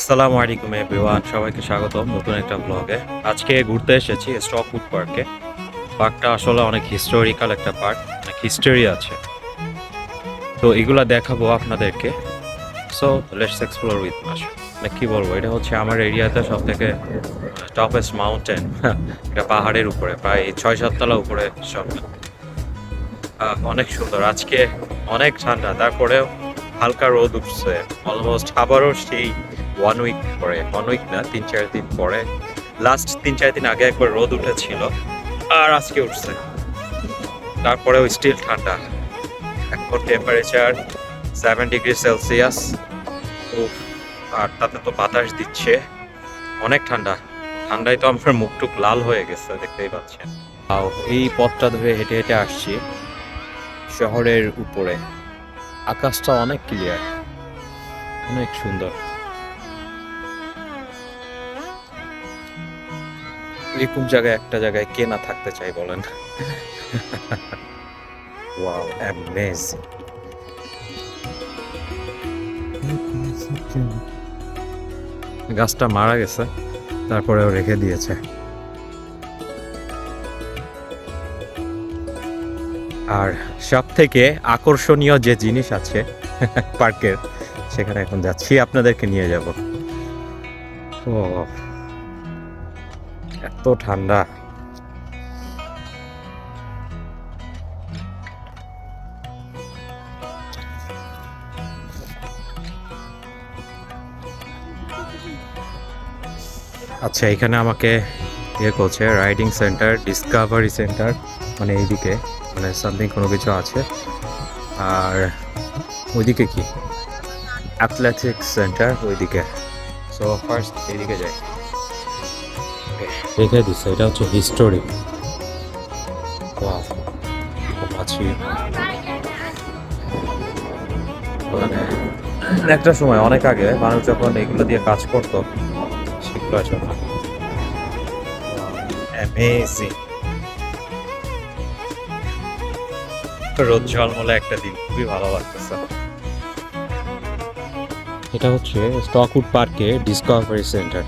আসসালামু আলাইকুম এভরিওয়ান সবাইকে স্বাগতম নতুন একটা ব্লগে আজকে ঘুরতে এসেছি স্টকউড পার্কে পার্কটা আসলে অনেক হিস্টোরিক্যাল একটা পার্ক অনেক হিস্টোরি আছে। তো এগুলা দেখাবো আপনাদেরকে। সো লেটস এক্সপ্লোর উইথ মাস মানে কি বলব, এটা হচ্ছে আমার এরিয়াতে সব থেকে টপেস্ট মাউন্টেন এটা পাহাড়ের উপরে, প্রায় ছয় সাততলা উপরে সব। অনেক সুন্দর। আজকে অনেক ঠান্ডা, তারপরেও হালকা রোদ উঠছে। অলমোস্ট আবারও সেই ওয়ান উইক পরে ওয়ান উইক না, তিন, চার দিন পরে। লাস্ট তিন, চার দিন আগে একবার রোদ উঠেছিল, আর আজকে উঠছে তারপরেও স্টিল ঠান্ডা। এখন টেম্পারেচার সেভেন ডিগ্রি সেলসিয়াস আর তাতে তো বাতাস দিচ্ছে। অনেক ঠান্ডা। ঠান্ডায় তো আমার মুখ টুক লাল হয়ে গেছে, দেখতেই পাচ্ছেন। এই পথটা ধরে হেঁটে হেঁটে আসছি শহরের উপরে। আকাশটা অনেক ক্লিয়ার অনেক সুন্দর। এরকম জায়গায় একটা জায়গায় কে না থাকতে চাই বলেন। ওয়াও অ্যামেজিং গাছটা মারা গেছে তারপরেও রেখে দিয়েছে। আর সব থেকে আকর্ষণীয় যে জিনিস আছে পার্কের সেখানে এখন যাচ্ছি আপনাদেরকে নিয়ে যাব। ও এত ঠান্ডা। আচ্ছা এখানে আমাকে ইয়ে করছে রাইডিং সেন্টার ডিসকাভারি সেন্টার মানে এইদিকে মানে সামথিং কোনো কিছু আছে। আর ওইদিকে কি? অ্যাথলেটিক্স সেন্টার ওইদিকে। সো ফার্স্ট এইদিকে যাই। রেখে দিচ্ছে এটা হচ্ছে হিস্টোরি আছি। মানে একটা সময় অনেক আগে মানুষ যখন এগুলো দিয়ে কাজ করতো সেগুলো অ্যামেজিং রোদ ঝলমলে একটা দিন খুবই ভালো লাগতেছে। এটা হচ্ছে স্টকউড পার্কে ডিসকভারি সেন্টার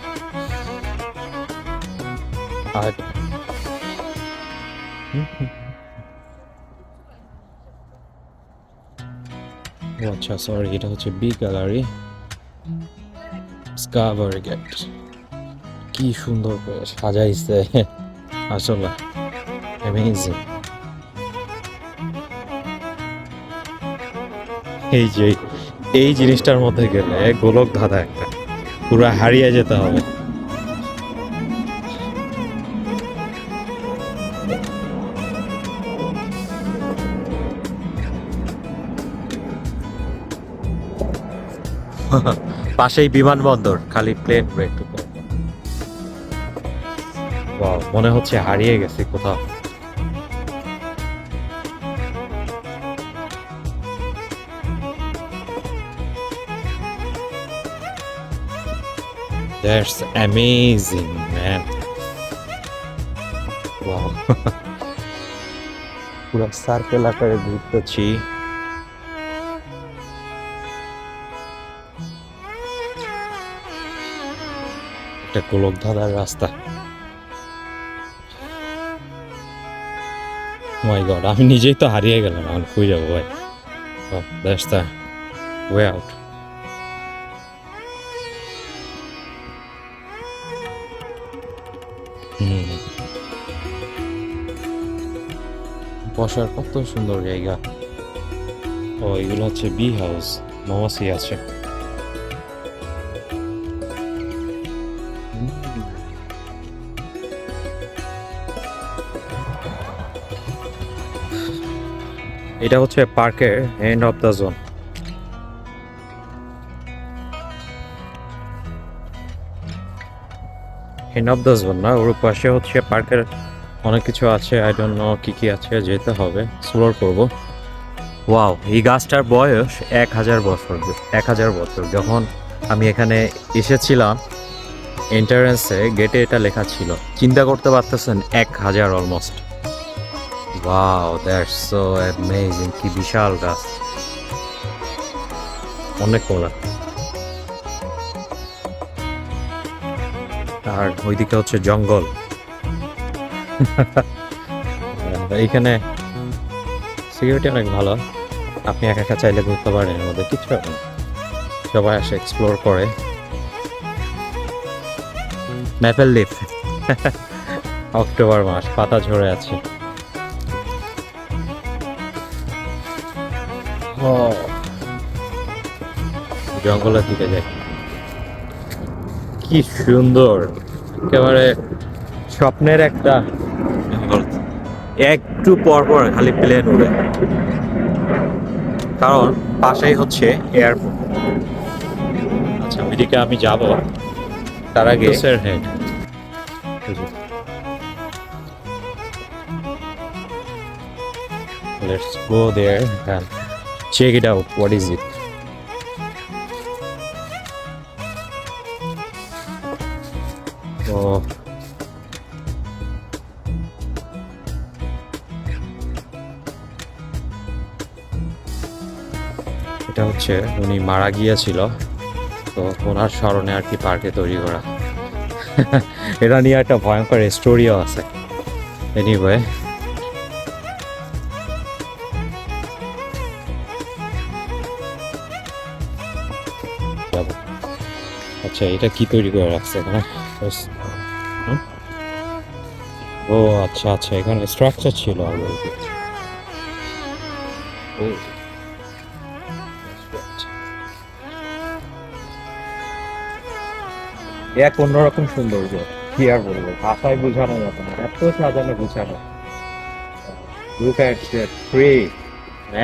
আর আচ্ছা সরি এটা হচ্ছে বি গ্যালারি ডিসকভারি গেট কি সুন্দর করে সাজাইছে। আসলে অ্যামেজিং এই যে, এই জিনিসটার মধ্যে গেলে গোলক ধাঁধা একটা, পুরো হারিয়ে যেতে হবে। পাশেই বিমানবন্দর খালি প্লেন মনে হচ্ছে হারিয়ে গেছি কোথাও That's amazing, man. Wow. পুরো সার্কেল আকারে ঘুরতেছি একটা গোলক ধাঁধার রাস্তা মাই গড আমি নিজেই তো হারিয়ে গেলাম এখন কই যাব ভাই? Oh, that's the way out. বসার কত সুন্দর জায়গা। ও এগুলো হচ্ছে বি হাউস মামাসি আছে। এটা হচ্ছে পার্কের end of the zone end of the zone না, ওর পাশে হচ্ছে পার্কের অনেক কিছু আছে আই ডোন্ট নো কি কি আছে, যেতে হবে এক্সপ্লোর করব। ওয়াও এই গাছটার বয়স এক হাজার বছর, এক হাজার বছর। যখন আমি এখানে এসেছিলাম এন্টারেন্সে গেটে এটা লেখা ছিল। চিন্তা করতে পারতেছেন, এক হাজার almost wow that's so amazing কি বিশাল গাছ। অনেক মোড়া আর ওইদিকে হচ্ছে জঙ্গল। এইখানে সিকিউরিটি অনেক ভালো। আপনি একা একা চাইলে ঘুরতে পারেন মধ্যে কিছু। সবাই আসে এক্সপ্লোর করে। ম্যাপেল লিফ অক্টোবর মাস, পাতা ঝরে আছে। জঙ্গলের দিকে যাই। কি সুন্দর। একেবারে স্বপ্নের একটা জঙ্গল। একটু পর পর খালি প্লেন উড়ে। কারণ পাশেই হচ্ছে এয়ারপোর্ট। আচ্ছা ওইদিকে আমি যাব। তার আগে sir head Let's go there and check it out. What is it? Oh. এটা হচ্ছে উনি মারা গিয়েছিল, তো ওনার স্মরণে আর কি পার্কে তৈরি করা এটা নিয়ে একটা ভয়ঙ্কর স্টোরিও আছে এনিওয়ে আচ্ছা এটা কি তৈরি করে রাখছে এখানে? ও আচ্ছা আচ্ছা এখানে স্ট্রাকচার ছিল। ও। এক অন্যরকম সৌন্দর্য, কি আর বলব, ভাষায় বোঝানো মতো এত সাজানো গুছানো।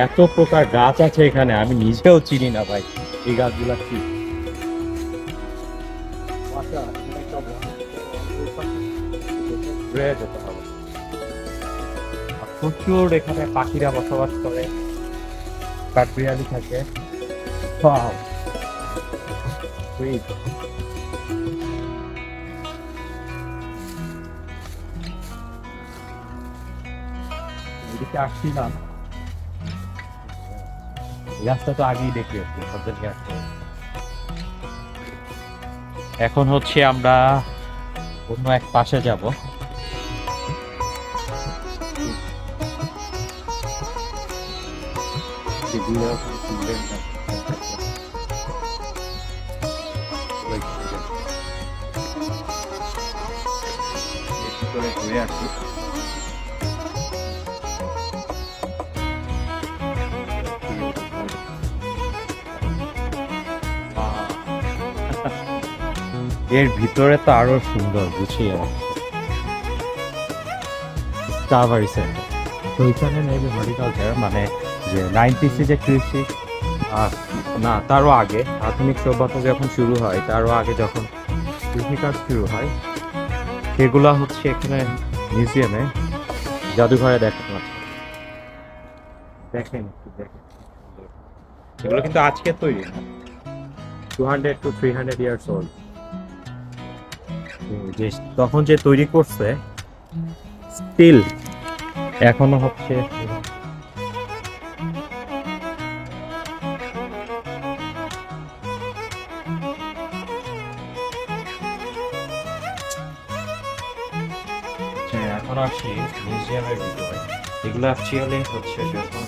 এত প্রকার গাছ আছে এখানে, আমি নিজেও চিনি না ভাই, এই গাছগুলা কি? ঘুরে যেতে হবে। প্রচুর এখানে পাখিরা বসবাস করে। কাঠবিড়ালি থাকে। এখন হচ্ছে আমরা অন্য এক পাশে যাব। ঘুরে আসি এর ভিতরে তো আরও সুন্দর গুছিয়ে আছে স্ট্রবেরি সেন্টার তো ওইখানে নেবে হর্টিকালচার মানে যে কৃষি না, তারও আগে। আধুনিক সভ্যতা যখন শুরু হয়, তারও আগে যখন কৃষিকাজ শুরু হয়, সেগুলা হচ্ছে এখানে মিউজিয়ামে জাদুঘরে দেখানো দেখেন একটু, দেখেন। কিন্তু আজকে তৈরি two hundred to three hundred years old যে তখন যে তৈরি করছে স্টিল এখনও হচ্ছে আসি মিউজিয়ামের ভিতরে। এগুলো অ্যাকচুয়ালি হচ্ছে যখন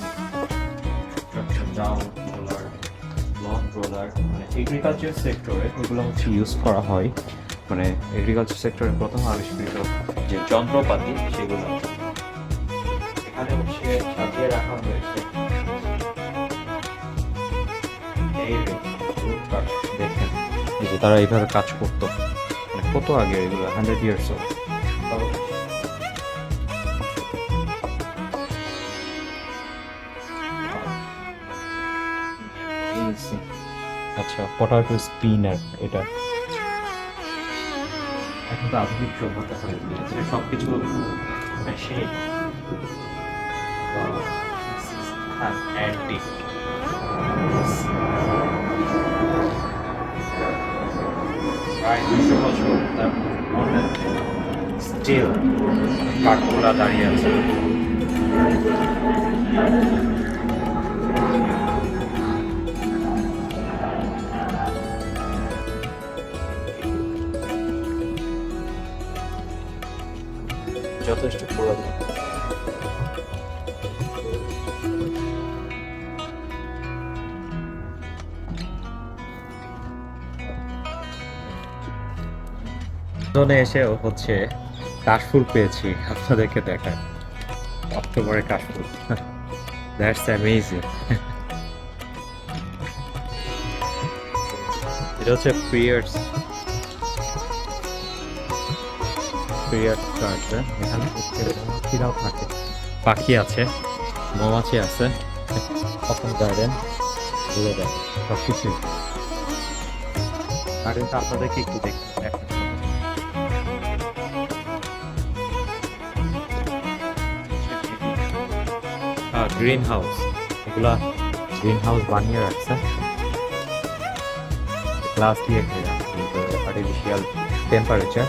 মানে এগ্রিকালচার সেক্টরে এগুলো হচ্ছে ইউজ করা হয়। মানে এগ্রিকালচার সেক্টরে প্রথম আবিষ্কৃত যে যন্ত্রপাতি, সেগুলো। এখানে হচ্ছে সাজিয়ে রাখা হয়েছে। তারা এইভাবে কাজ করতো। মানে কত আগে এগুলো? হান্ড্রেড ইয়ার্স আচ্ছা পটাটো স্পিনার এটা। এখন তো আধুনিক সভ্যতা হয়ে গিয়েছে তার স্টিল কাঠগোলা দাঁড়িয়ে আছে। যথেষ্ট পুরাতন। লন্ডনে এসেও হচ্ছে কাশফুল পেয়েছি আপনাদেরকে দেখায়। অক্টোবরে কাশফুল। দ্যাটস অ্যামেজিং এটা হচ্ছে প্রিয়ার্স এখানে থাকে। পাখি আছে মৌমাছি আছে। কখন গার্ডেন ঘুরে দেয় সব কিছুই গার্ডেনটা আপনাদেরকে একটু দেখতে। গ্রিন হাউস এগুলা গ্রিন হাউস বানিয়ে রাখছে। গ্লাস দিয়ে আর্টিফিশিয়াল টেম্পারেচার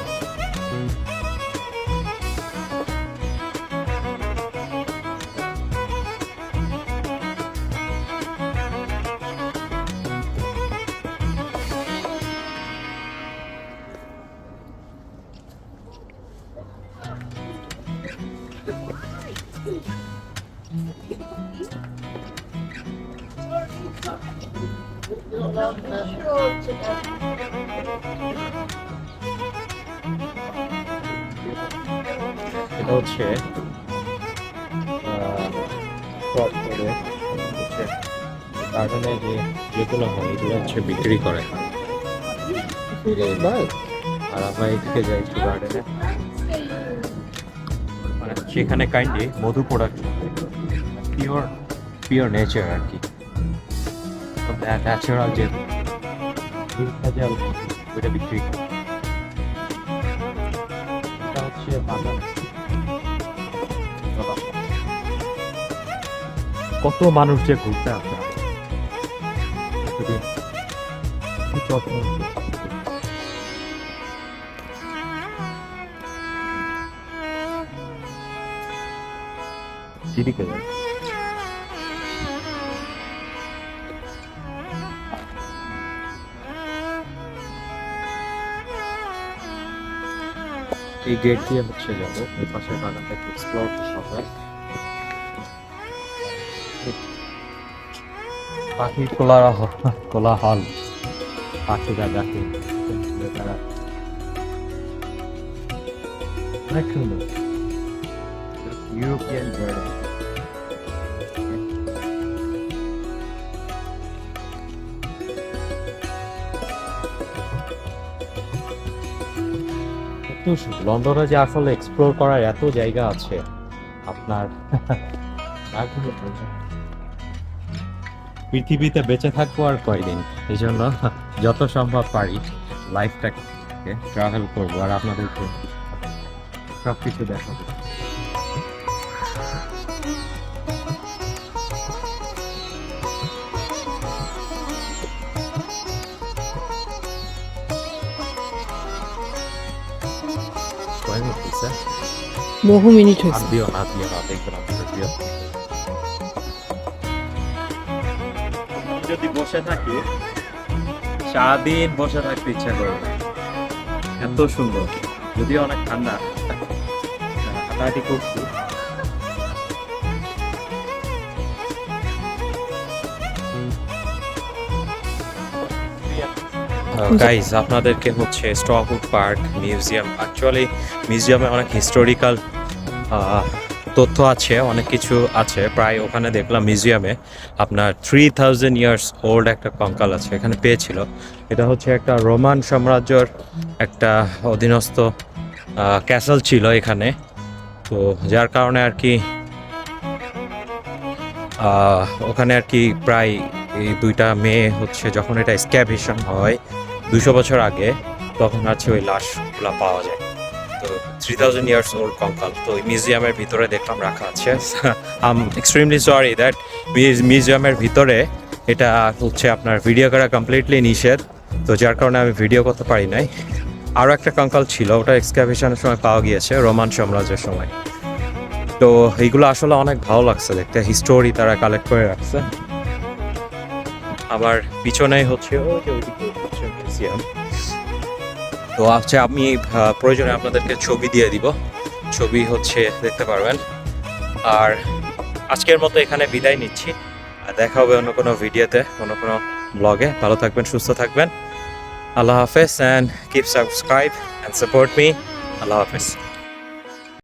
এটা হচ্ছে গার্ডেনে যে যেগুলো হয় এগুলো হচ্ছে বিক্রি করে। আর আমরা এদিকে যাই একটু গার্ডেনে সেখানে কাইন্ডলি মধু প্রোডাক্ট পিওর পিওর নেচার আর কি। ন্যাচারাল যে ভেজাল ওইটা বিক্রি করে এটা হচ্ছে বাগান কত মানুষ যে ঘুরতে আসে। প্রতিদিন। কি এই গেট দিয়ে হচ্ছে যাব এই পাশের বাগানটা একটু এক্সপ্লোর করতে হবে। পাখির কোলার কোলাহল। পাখিরা ডাকে তারা অনেক সুন্দর। ইউরোপিয়ান গার্ডেন সুন্দর। লন্ডনে যে আসলে এক্সপ্লোর করার এত জায়গা আছে, আপনার। পৃথিবীতে বেঁচে থাকব আর কয়দিন এই জন্য যত সম্ভব পারি লাইফটাকে ট্রাভেল করব আর আপনাদেরকে সব কিছু দেখাবো বহু মিনিট হয়েছে। দিও না দিও না দেখবেন দিও। যদি বসে থাকি সারাদিন বসে থাকতে ইচ্ছা করবে এত সুন্দর যদিও অনেক ঠান্ডা হাঁটাহাঁটি করছি গাইজ আপনাদেরকে হচ্ছে স্টকউড পার্ক মিউজিয়াম অ্যাকচুয়ালি মিউজিয়ামে অনেক হিস্টোরিক্যাল তথ্য আছে অনেক কিছু আছে। প্রায় ওখানে দেখলাম মিউজিয়ামে আপনার থ্রি থাউজেন্ড ইয়ার্স ওল্ড একটা কঙ্কাল আছে এখানে পেয়েছিল। এটা হচ্ছে একটা রোমান সাম্রাজ্যর একটা অধীনস্থ ক্যাসেল ছিল এখানে। তো যার কারণে আর কি ওখানে আর কি প্রায় এই দুইটা মেয়ে হচ্ছে যখন এটা স্ক্যাভিশন হয় দুশো বছর আগে তখন হচ্ছে ওই লাশগুলা পাওয়া যায়। তো থ্রি থাউজেন্ড ইয়ার্স ওল্ড কঙ্কাল। তো ওই মিউজিয়ামের ভিতরে দেখলাম রাখা আছে। আম এক্সট্রিমলি সরি দ্যাট মিউজিয়ামের ভিতরে এটা হচ্ছে আপনার ভিডিও করা কমপ্লিটলি নিষেধ। তো যার কারণে আমি ভিডিও করতে পারি নাই। আরও একটা কঙ্কাল ছিল, ওটা এক্সক্যাভিশনের সময় পাওয়া গিয়েছে, রোমান সাম্রাজ্যের সময়। তো এইগুলো আসলে অনেক ভালো লাগছে দেখতে। হিস্টোরি তারা কালেক্ট করে রাখছে। আবার পিছনেই হচ্ছে তো হচ্ছে আমি প্রয়োজনে আপনাদেরকে ছবি দিয়ে দিব। ছবি হচ্ছে, দেখতে পারবেন। আর আজকের মতো এখানে বিদায় নিচ্ছি। আর দেখা হবে অন্য কোনো ভিডিওতে, অন্য কোনো ব্লগে ভালো থাকবেন, সুস্থ থাকবেন। আল্লাহ হাফেজ and keep subscribe and support me Allah হাফেজ।